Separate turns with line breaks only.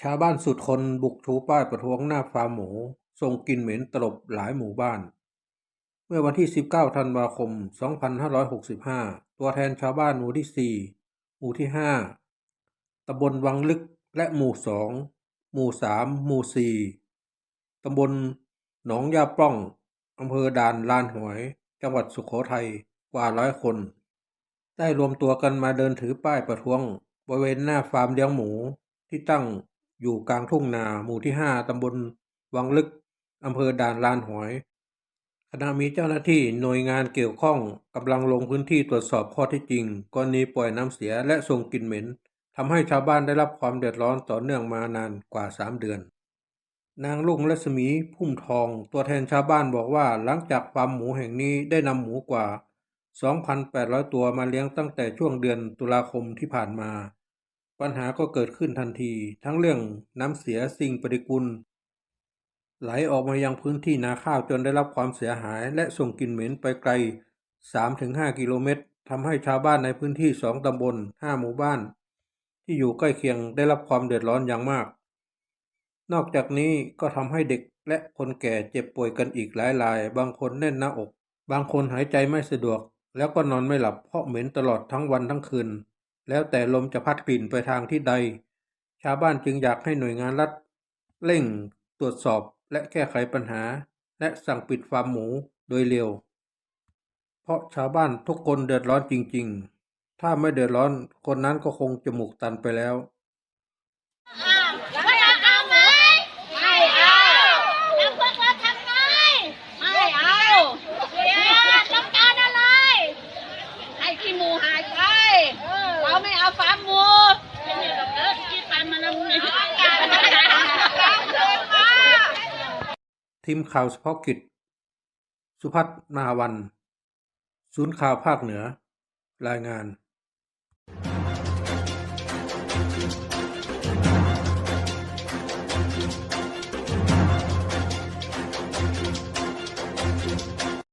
ชาวบ้านสุดทนบุกชูป้ายประท้วงหน้าฟาร์มหมูส่งกลิ่นเหม็นตลบหลายหมู่บ้าน เมื่อวันที่ 19 ธันวาคม 2565 ตัวแทนชาวบ้านหมู่ที่ 4 หมู่ที่ 5 ตำบลวังลึกและหมู่ 2 หมู่ 3 หมู่ 4 ตำบลหนองยาป้อง อำเภอด่านลานหวยจังหวัดสุขโขทัยกว่าร้อยคน ได้รวมตัวกันมาเดินถือป้ายประท้วง บริเวณหน้าฟาร์มเลี้ยงหมูที่ตั้ง อยู่กลางทุ่งนาหมู่ที่5ตำบลวังลึกอำเภอด่านลานหวยขณะมีเจ้าหน้าที่หน่วยงานเกี่ยวข้องกำลังลงพื้นที่ตรวจสอบข้อท็จจริงกรณีปล่อยน้ำเสียและส่งกลิ่นเหม็นทำให้ชาวบ้านได้รับความเดือดร้อนต่อเนื่องมานานกว่า3เดือน นางลุงรัศมีพุ่มทอง ตัวแทนชาวบ้านบอกว่าหลังจากฟาร์มหมูแห่งนี้ได้นำหมูกว่า 2,800 ตัวมาเลี้ยงตั้งแต่ช่วงเดือนตุลาคมที่ผ่านมา ปัญหาก็เกิดขึ้นทันที ทั้งเรื่องน้ำเสียสิ่งปฏิกูลไหลออกมายังพื้นที่นาข้าวจนได้รับความเสียหาย และส่งกลิ่นเหม็นไปไกล 3-5 กิโลเมตรทำให้ชาวบ้านในพื้นที่ 2 ตำบล 5 หมู่บ้าน ที่อยู่ใกล้เคียงได้รับความเดือดร้อนอย่างมาก นอกจากนี้ก็ทำให้เด็กและคนแก่เจ็บป่วยกันอีกหลายราย บางคนแน่นหน้าอก บางคนหายใจไม่สะดวก แล้วก็นอนไม่หลับเพราะเหม็นตลอดทั้งวันทั้งคืน แล้วแต่ลมจะพัดกลิ่นไปทางที่ใด ชาวบ้านจึงอยากให้หน่วยงานรัฐ เร่งตรวจสอบและแก้ไขปัญหา และสั่งปิดฟาร์มหมูโดยเร็ว เพราะชาวบ้านทุกคนเดือดร้อนจริง ๆ ถ้าไม่เดือดร้อนคนนั้นก็คงจมูกตันไปแล้ว
อ้าวไม่เอาเอาไหมไม่เอาแล้วพวกเราทำไงไม่เอาเนี่ยต้องการอะไร ให้ขี้หมูหายไปเราไม่เอาฟาร์มหมูเป็นอย่างกับเลิกที่ฟาร์มมันละมึงต้องการอะไรต้องการมา
ทีมข่าวเฉพาะกิจ สุพัฒนาวัน ศูนย์ข่าวภาคเหนือ รายงาน